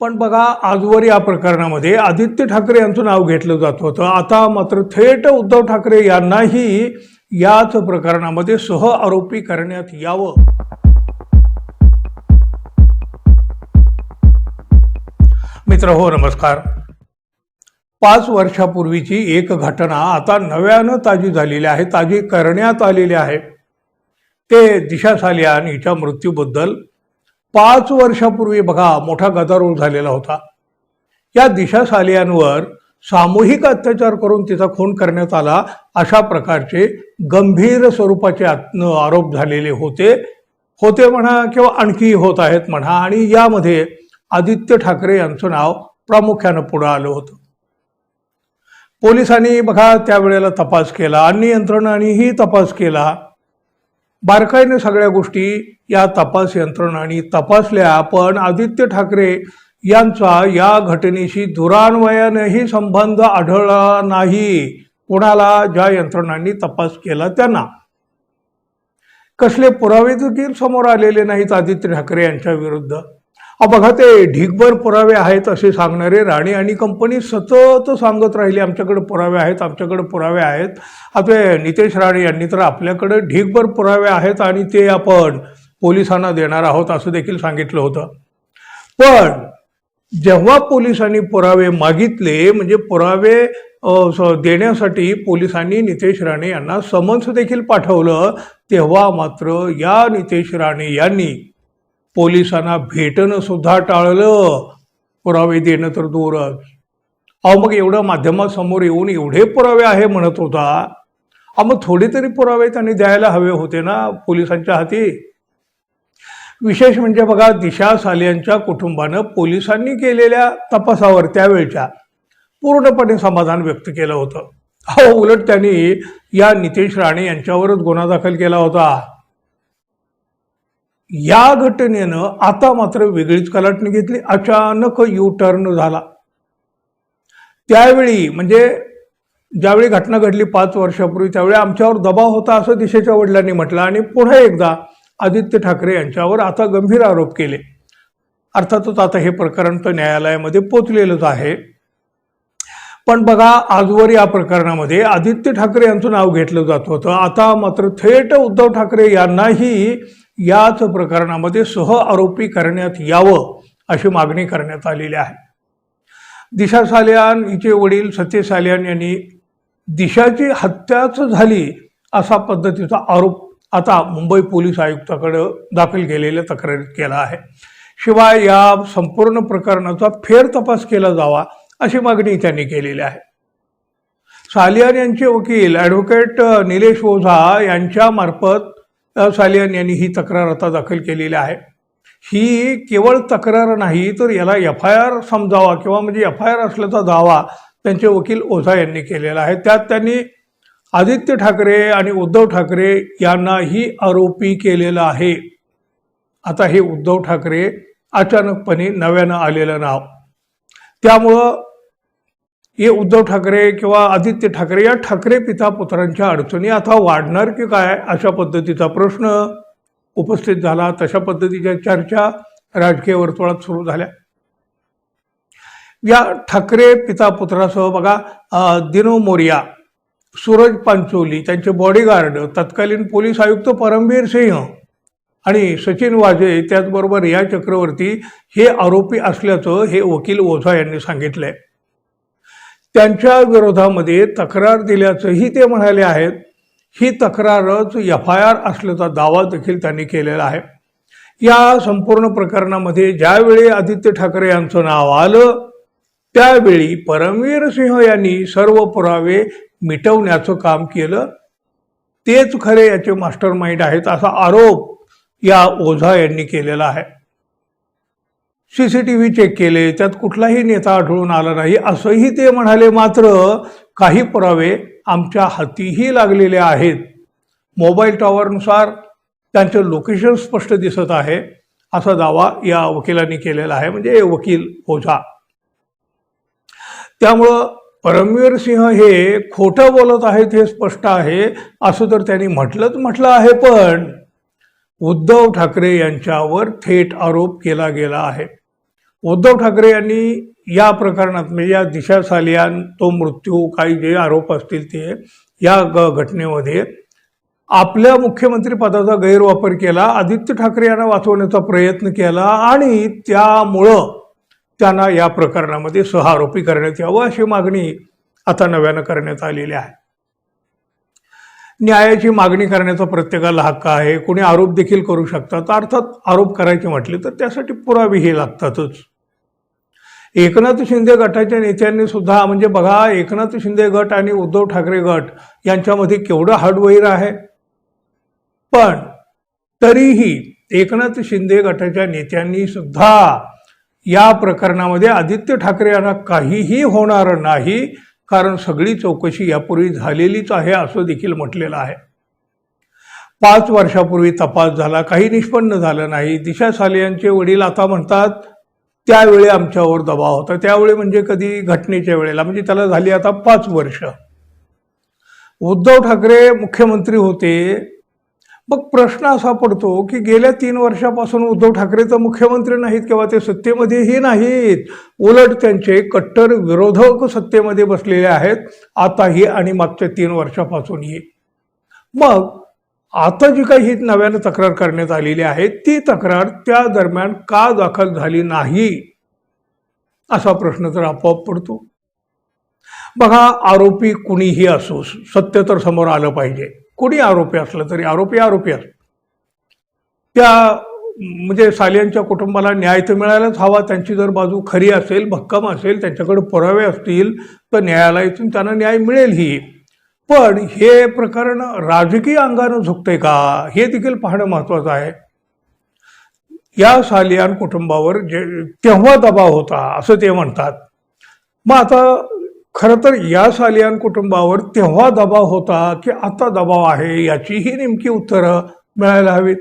पण बघा आजवर या प्रकरणामध्ये आदित्य ठाकरे यांचं नाव घेतलं जात होतं. आता मात्र थेट उद्धव ठाकरे यांनाही याच प्रकरणामध्ये सह आरोपी करण्यात यावं. मित्र हो नमस्कार. पाच वर्षापूर्वीची एक घटना आता नव्यानं ताजी झालेली आहे ताजी करण्यात आलेली आहे. ते दिशा सालियान हिच्या मृत्यूबद्दल पाच वर्षापूर्वी बघा मोठा गदारोळ झालेला होता. या दिशा सालियांवर सामूहिक अत्याचार करून तिचा खून करण्यात आला अशा प्रकारचे गंभीर स्वरूपाचे आरोप झालेले होते. होते म्हणा किंवा आणखी होत आहेत म्हणा आणि यामध्ये आदित्य ठाकरे यांचं नाव प्रामुख्यानं पुढं आलं होतं. पोलिसांनी बघा त्यावेळेला तपास केला अन्य यंत्रणांनीही तपास केला. बारकाईने सगळ्या गोष्टी या तपास यंत्रणांनी तपासल्या पण आदित्य ठाकरे यांचा या घटनेशी दुरान्वयानेही संबंध आढळला नाही. कोणाला ज्या यंत्रणांनी तपास केला त्यांना? कसले पुरावे देखील समोर आलेले नाहीत आदित्य ठाकरे यांच्या विरुद्ध? अहो बघा ते ढिगभर पुरावे आहेत असे सांगणारे राणे आणि कंपनी सतत सांगत राहिली आमच्याकडे पुरावे आहेत आमच्याकडे पुरावे आहेत. आता नितेश राणे यांनी तर आपल्याकडे ढिगभर पुरावे आहेत आणि ते आपण पोलिसांना देणार आहोत असं देखील सांगितलं होतं. पण जेव्हा पोलिसांनी पुरावे मागितले म्हणजे पुरावे स- देण्यासाठी पोलिसांनी नितेश राणे यांना समन्स देखील पाठवलं तेव्हा मात्र या नितेश राणे यांनी पोलिसांना भेटणं सुद्धा टाळलं. पुरावे देणं तर दूरच. अहो मग एवढं माध्यमासमोर येऊन एवढे पुरावे आहे म्हणत होता. अहो मग थोडे तरी पुरावे त्यांनी द्यायला हवे होते ना पोलिसांच्या हाती? विशेष म्हणजे बघा दिशा सालियांच्या कुटुंबानं पोलिसांनी केलेल्या तपासावर त्यावेळच्या पूर्णपणे समाधान व्यक्त केलं होतं. अहो उलट त्यांनी या नितेश राणे यांच्यावरच गुन्हा दाखल केला होता. या घटनेनं आता मात्र वेगळीच कलाटणी घेतली. अचानक यू टर्न झाला. त्यावेळी म्हणजे ज्यावेळी घटना घडली पाच वर्षापूर्वी त्यावेळी आमच्यावर दबाव होता असं दिशेच्या वडिलांनी म्हटलं आणि पुन्हा एकदा आदित्य ठाकरे यांच्यावर आता गंभीर आरोप केले. अर्थातच आता हे प्रकरण तर न्यायालयामध्ये पोचलेलंच आहे. पण बघा आजवर या प्रकरणामध्ये आदित्य ठाकरे यांचं नाव घेतलं जात होतं. आता मात्र थेट उद्धव ठाकरे यांनाही याच प्रकरणामध्ये सह आरोपी करण्यात यावं अशी मागणी करण्यात आलेली आहे. दिशा सालियान हिचे वडील सत्य सालियान यांनी दिशाची हत्याच झाली असा पद्धतीचा आरोप आता मुंबई पोलीस आयुक्ताकडं दाखल केलेल्या तक्रारीत केला आहे. शिवाय या संपूर्ण प्रकरणाचा फेर तपास केला जावा अशी मागणी त्यांनी केलेली आहे. सालियान यांचे वकील ॲडव्होकेट निलेश ओझा यांच्यामार्फत सालियन यांनी ही तक्रार आता दाखल केलेली आहे. ही केवळ तक्रार नाही तर याला एफ आय आर समजावा किंवा म्हणजे एफ आय आर असल्याचा दावा त्यांचे वकील ओझा यांनी केलेला आहे. त्यात त्यांनी आदित्य ठाकरे आणि उद्धव ठाकरे यांनाही आरोपी केलेला आहे. आता हे उद्धव ठाकरे अचानकपणे नव्यानं आलेलं नाव. त्यामुळं हे उद्धव ठाकरे किंवा आदित्य ठाकरे या ठाकरे पिता पुत्रांच्या अडचणी आता वाढणार की काय अशा पद्धतीचा प्रश्न उपस्थित झाला. तशा पद्धतीच्या चर्चा राजकीय वर्तुळात सुरू झाल्या. या ठाकरे पिता पुत्रासह बघा दिनो मोरिया सूरज पांचोली त्यांचे बॉडीगार्ड तत्कालीन पोलीस आयुक्त परमवीर सिंह आणि सचिन वाजे त्याचबरोबर रिया चक्रवर्ती हे आरोपी असल्याचं हे वकील ओझा यांनी सांगितलंय. त्यांच्या विरोधामध्ये तक्रार दिल्याचंही ते म्हणाले आहेत. ही तक्रारच एफ आय आर असल्याचा दावा देखील त्यांनी केलेला आहे. या संपूर्ण प्रकरणामध्ये ज्यावेळी आदित्य ठाकरे यांचं नाव आलं त्यावेळी परमवीर सिंह यांनी सर्व पुरावे मिटवण्याचं काम केलं. तेच खरे याचे मास्टर माइंड आहेत असा आरोप या ओझा यांनी केलेला आहे. C C T V check केले त्यात कुठलाही नेता आढळून आला नाही. असंही ते म्हणाले मात्र काही पुरावे आमच्या हातीही लागलेले आहेत. मोबाईल टॉवरनुसार त्यांचं लोकेशन स्पष्ट दिसत आहे असा दावा या वकिलांनी केलेला आहे. म्हणजे वकील ओझा. त्यामुळं परमवीर सिंह हे खोटं बोलत आहेत हे स्पष्ट आहे असं तर त्यांनी म्हटलंच म्हटलं आहे पण उद्धव ठाकरे यांच्यावर थेट आरोप केला गेला आहे. उद्धव ठाकरे यांनी या प्रकरणात म्हणजे या दिशा सालियान तो मृत्यू काही जे आरोप असतील ते या ग- घटनेमध्ये आपल्या मुख्यमंत्री पदाचा गैरवापर केला आदित्य ठाकरे यांना वाचवण्याचा प्रयत्न केला आणि त्यामुळं त्यांना या प्रकरणामध्ये सहआरोपी करण्यात यावं अशी मागणी आता नव्यानं करण्यात आलेली आहे. न्यायाची मागणी करण्याचा प्रत्येकाला हक्क आहे. कोणी आरोप देखील करू शकतात. अर्थात आरोप करायचे म्हटले तर त्यासाठी पुरावे हे लागतातच. एकनाथ शिंदे गटाच्या नेत्यांनी सुद्धा म्हणजे बघा एकनाथ शिंदे गट आणि उद्धव ठाकरे गट यांच्यामध्ये केवढं हार्डवेअर आहे. पण तरीही एकनाथ शिंदे गटाच्या नेत्यांनी सुद्धा या प्रकरणामध्ये आदित्य ठाकरे यांना काहीही होणार नाही. कारण सगळी चौकशी यापूर्वी झालेलीच आहे असं देखील म्हटलेलं आहे. पाच वर्षापूर्वी तपास झाला काही निष्पन्न झालं नाही. दिशा साले यांचे वडील आता म्हणतात त्यावेळी आमच्यावर दबाव होता. त्यावेळी म्हणजे कधी घटनेच्या वेळेला म्हणजे त्याला झाली आता पाच वर्ष. उद्धव ठाकरे मुख्यमंत्री होते मग प्रश्न असा पडतो की गेल्या तीन वर्षापासून उद्धव ठाकरे तर मुख्यमंत्री नाहीत किंवा ते सत्तेमध्येही नाहीत. उलट त्यांचे कट्टर विरोधक सत्तेमध्ये बसलेले आहेत. आताही आणि मागच्या तीन वर्षापासूनही. मग आता जी काही ही नव्यानं तक्रार करण्यात आलेली आहे ती तक्रार त्या दरम्यान का दाखल झाली नाही? असा प्रश्न तर आपोआप पडतो. बघा आरोपी कुणीही असो सत्य तर समोर आलं पाहिजे. कोणी आरोपी असलं तरी आरोपी आरोपी असतो त्या म्हणजे सालियांच्या कुटुंबाला न्याय तर मिळायलाच हवा त्यांची जर बाजू खरी असेल भक्कम असेल त्यांच्याकडे पुरावे असतील तर न्यायालयातून त्यांना न्याय मिळेल ही. पण हे प्रकरण राजकीय अंगानं झुकते का हे देखील पाहणं महत्वाचं आहे. या सालियान कुटुंबावर जे तेव्हा दबाव होता असं ते म्हणतात. मग आता खरं तर या सालियान कुटुंबावर तेव्हा दबाव होता की आता दबाव आहे याचीही नेमकी उत्तरं मिळायला हवीत.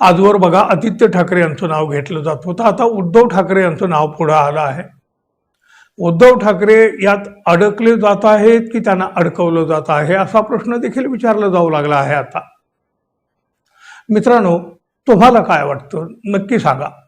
आजवर बघा आदित्य ठाकरे यांचं नाव घेतलं जात होतं. आता उद्धव ठाकरे यांचं नाव पुढं आलं आहे. उद्धव ठाकरे यात अडकले जात आहेत की त्यांना अडकवलं जात आहे असा प्रश्न देखील विचारला जाऊ लागला आहे आता. मित्रांनो तुम्हाला काय वाटतं? नक्की सांगा.